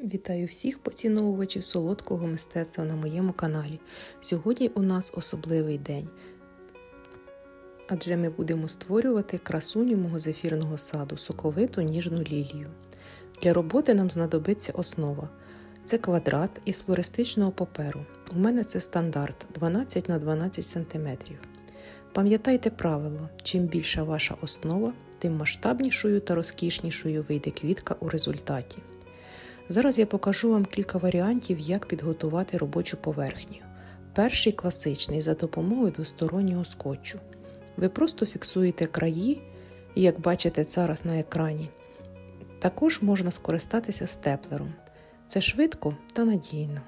Вітаю всіх поціновувачів солодкого мистецтва на моєму каналі. Сьогодні у нас особливий день, адже ми будемо створювати красуню мого зефірного саду, соковиту ніжну лілію. Для роботи нам знадобиться основа. Це квадрат із флористичного паперу. У мене це стандарт 12 на 12 см. Пам'ятайте правило: чим більша ваша основа, тим масштабнішою та розкішнішою вийде квітка у результаті. Зараз я покажу вам кілька варіантів, як підготувати робочу поверхню. Перший класичний за допомогою двостороннього скотчу. Ви просто фіксуєте краї, як бачите зараз на екрані. Також можна скористатися степлером. Це швидко та надійно.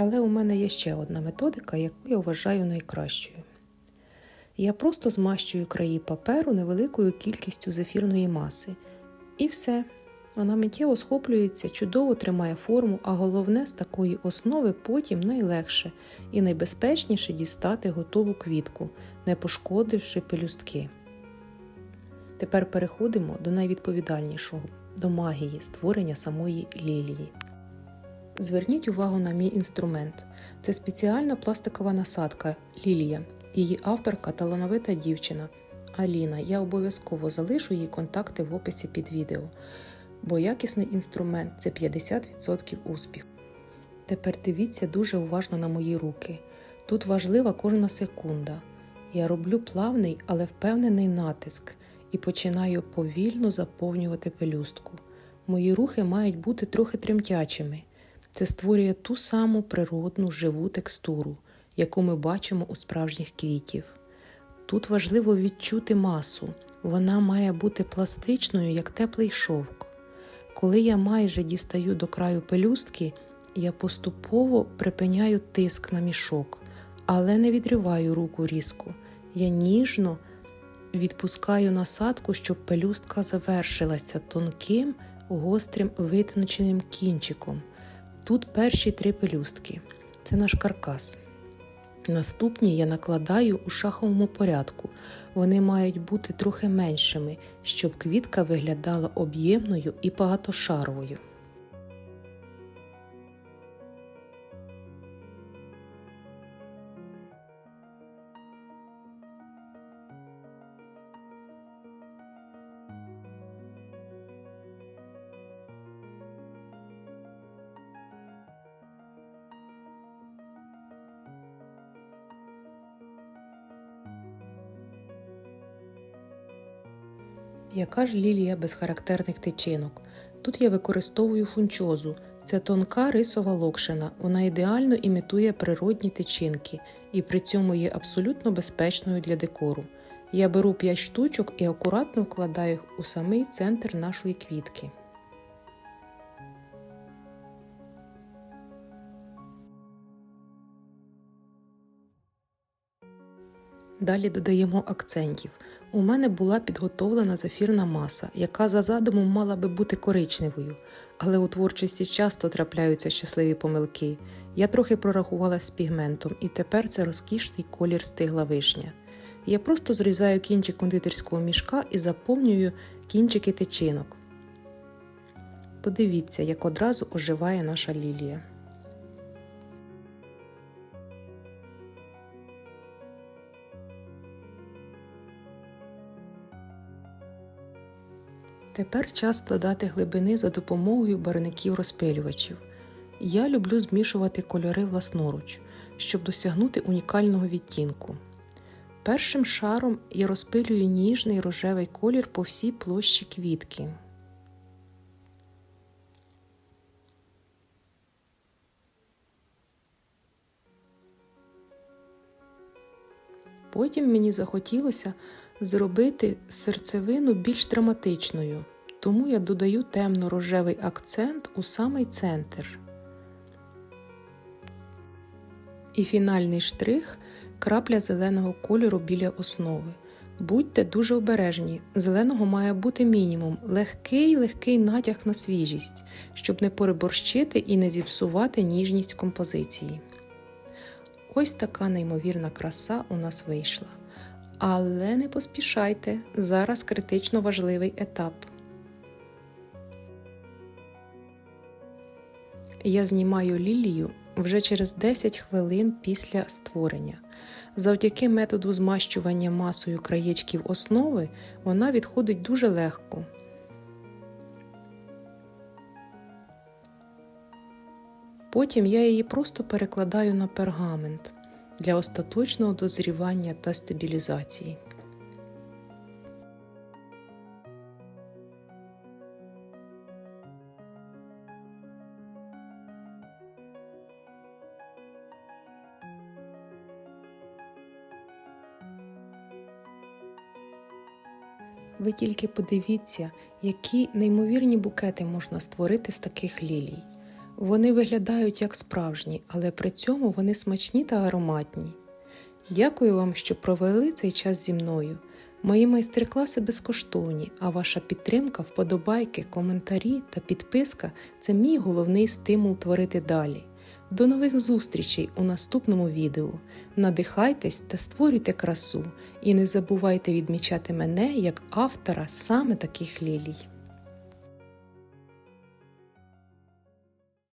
Але у мене є ще одна методика, яку я вважаю найкращою. Я просто змащую краї паперу невеликою кількістю зефірної маси. І все. Вона миттєво схоплюється, чудово тримає форму, а головне, з такої основи потім найлегше і найбезпечніше дістати готову квітку, не пошкодивши пелюстки. Тепер переходимо до найвідповідальнішого до магії створення самої лілії. Зверніть увагу на мій інструмент. Це спеціальна пластикова насадка Лілія. Її авторка талановита дівчина Аліна. Я обов'язково залишу її контакти в описі під відео, бо якісний інструмент це 50% успіху. Тепер дивіться дуже уважно на мої руки. Тут важлива кожна секунда. Я роблю плавний, але впевнений натиск і починаю повільно заповнювати пелюстку. Мої рухи мають бути трохи тремтячими. Це створює ту саму природну живу текстуру, яку ми бачимо у справжніх квітів. Тут важливо відчути масу, вона має бути пластичною, як теплий шовк. Коли я майже дістаю до краю пелюстки, я поступово припиняю тиск на мішок, але не відриваю руку різко. Я ніжно відпускаю насадку, щоб пелюстка завершилася тонким, гострим витонченим кінчиком. Тут перші три пелюстки це наш каркас. Наступні я накладаю у шаховому порядку. Вони мають бути трохи меншими, щоб квітка виглядала об'ємною і багатошаровою. Яка ж лілія без характерних тичинок? Тут я використовую фунчозу. Це тонка рисова локшина. Вона ідеально імітує природні тичинки і при цьому є абсолютно безпечною для декору. Я беру 5 штучок і акуратно вкладаю їх у самий центр нашої квітки. Далі додаємо акцентів. У мене була підготовлена зефірна маса, яка за задумом мала би бути коричневою, але у творчості часто трапляються щасливі помилки. Я трохи прорахувала з пігментом, і тепер це розкішний колір стигла вишня. Я просто зрізаю кінчик кондитерського мішка і заповнюю кінчики тичинок. Подивіться, як одразу оживає наша лілія. Тепер час додати глибини за допомогою барвників розпилювачів. Я люблю змішувати кольори власноруч, щоб досягнути унікального відтінку. Першим шаром я розпилюю ніжний рожевий колір по всій площі квітки. Потім мені захотілося зробити серцевину більш драматичною, тому я додаю темно-рожевий акцент у самий центр. І фінальний штрих крапля зеленого кольору біля основи. Будьте дуже обережні, зеленого має бути мінімум, легкий легкий натяг на свіжість, щоб не переборщити і не зіпсувати ніжність композиції. Ось така неймовірна краса у нас вийшла. Але не поспішайте, зараз критично важливий етап. Я знімаю лілію вже через 10 хвилин після створення. Завдяки методу змащування масою краєчків основи вона відходить дуже легко. Потім я її просто перекладаю на пергамент для остаточного дозрівання та стабілізації. Ви тільки подивіться, які неймовірні букети можна створити з таких лілій. Вони виглядають як справжні, але при цьому вони смачні та ароматні. Дякую вам, що провели цей час зі мною. Мої майстер-класи безкоштовні, а ваша підтримка, вподобайки, коментарі та підписка це мій головний стимул творити далі. До нових зустрічей у наступному відео. Надихайтесь та створюйте красу, і не забувайте відмічати мене як автора саме таких лілій.